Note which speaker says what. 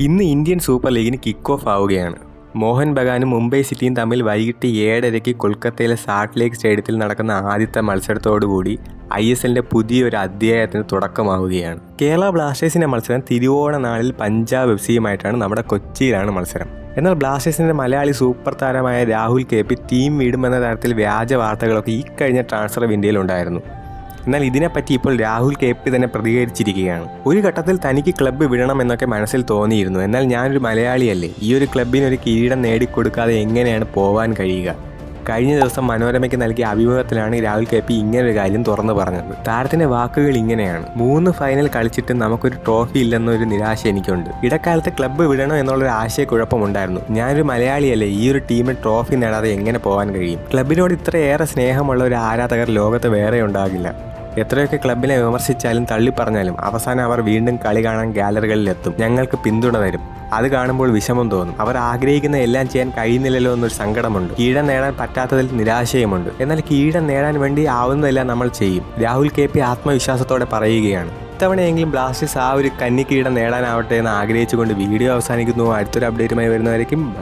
Speaker 1: ഇന്ന് Indian super ലീഗിന് kick off ആവുകയാണ്. മോഹൻ ബഗാനും മുംബൈ സിറ്റിയും തമ്മിൽ വൈകിട്ട് ഏഴരയ്ക്ക് കൊൽക്കത്തയിലെ സാൾട്ട് ലേക്ക് സ്റ്റേഡിയത്തിൽ നടക്കുന്ന ആദ്യത്തെ മത്സരത്തോടുകൂടി ഐ എസ് എല്ലിന്റെ പുതിയൊരു അധ്യായത്തിന് തുടക്കമാവുകയാണ്. കേരള ബ്ലാസ്റ്റേഴ്സിന്റെ മത്സരം തിരുവോണ നാളിൽ പഞ്ചാബ് എഫ് സിയുമായിട്ടാണ് നമ്മുടെ കൊച്ചിയിലാണ് മത്സരം. എന്നാൽ ബ്ലാസ്റ്റേഴ്സിന്റെ മലയാളി സൂപ്പർ താരമായ രാഹുൽ കെ പി ടീം വിടുമെന്ന തരത്തിൽ വ്യാജ വാർത്തകളൊക്കെ ഈ കഴിഞ്ഞ ട്രാൻസ്ഫർ വിൻഡോയിൽ ഉണ്ടായിരുന്നു. എന്നാൽ ഇതിനെപ്പറ്റി ഇപ്പോൾ രാഹുൽ കെ പി തന്നെ പ്രതികരിച്ചിരിക്കുകയാണ്. ഒരു ഘട്ടത്തിൽ തനിക്ക് ക്ലബ്ബ് വിടണം എന്നൊക്കെ മനസ്സിൽ തോന്നിയിരുന്നു. എന്നാൽ ഞാനൊരു മലയാളിയല്ലേ? ഈ ഒരു ക്ലബിന് ഒരു കിരീടം നേടിക്കൊടുക്കാതെ എങ്ങനെയാണ് പോവാൻ കഴിയുക? കഴിഞ്ഞ ദിവസം മനോരമയ്ക്ക് നൽകിയ അഭിമുഖത്തിലാണ് രാഹുൽ കെ പി ഇങ്ങനൊരു കാര്യം തുറന്നു പറഞ്ഞത്. താരത്തിന്റെ വാക്കുകൾ ഇങ്ങനെയാണ്. മൂന്ന് ഫൈനൽ കളിച്ചിട്ട് നമുക്കൊരു ട്രോഫി ഇല്ലെന്നൊരു നിരാശ എനിക്കുണ്ട്. ഇടക്കാലത്ത് ക്ലബ്ബ് വിടണോ എന്നുള്ളൊരു ആശയക്കുഴപ്പമുണ്ടായിരുന്നു. ഞാനൊരു മലയാളിയല്ലേ? ഈ ഒരു ടീമിൽ ട്രോഫി നേടാതെ എങ്ങനെ പോകാൻ കഴിയും? ക്ലബിനോട് ഇത്രയേറെ സ്നേഹമുള്ള ഒരു ആരാധകർ ലോകത്ത് വേറെ ഉണ്ടാകില്ല എത്രയൊക്കെ ക്ലബിനെ വിമർശിച്ചാലും തള്ളിപ്പറഞ്ഞാലും അവസാനം അവർ വീണ്ടും കളി കാണാൻ ഗാലറികളിലെത്തും. ഞങ്ങൾക്ക് പിന്തുണ തരും. അത് കാണുമ്പോൾ വിഷമം തോന്നും. അവർ ആഗ്രഹിക്കുന്ന എല്ലാം ചെയ്യാൻ കഴിയുന്നില്ലല്ലോ എന്നൊരു സങ്കടമുണ്ട്. കീഴം നേടാൻ പറ്റാത്തതിൽ നിരാശയുമുണ്ട്. എന്നാൽ കീഴം നേടാൻ വേണ്ടി ആവുന്നതെല്ലാം നമ്മൾ ചെയ്യും. രാഹുൽ കെ പി ആത്മവിശ്വാസത്തോടെ പറയുകയാണ്. ഇത്തവണയെങ്കിലും ബ്ലാസ്റ്റേഴ്സ് ആ ഒരു കന്നിക്കീടം കീടം നേടാനാവട്ടെ എന്ന് ആഗ്രഹിച്ചുകൊണ്ട് വീഡിയോ അവസാനിക്കുന്നു. അടുത്തൊരു അപ്ഡേറ്റുമായി വരുന്നവരേക്കും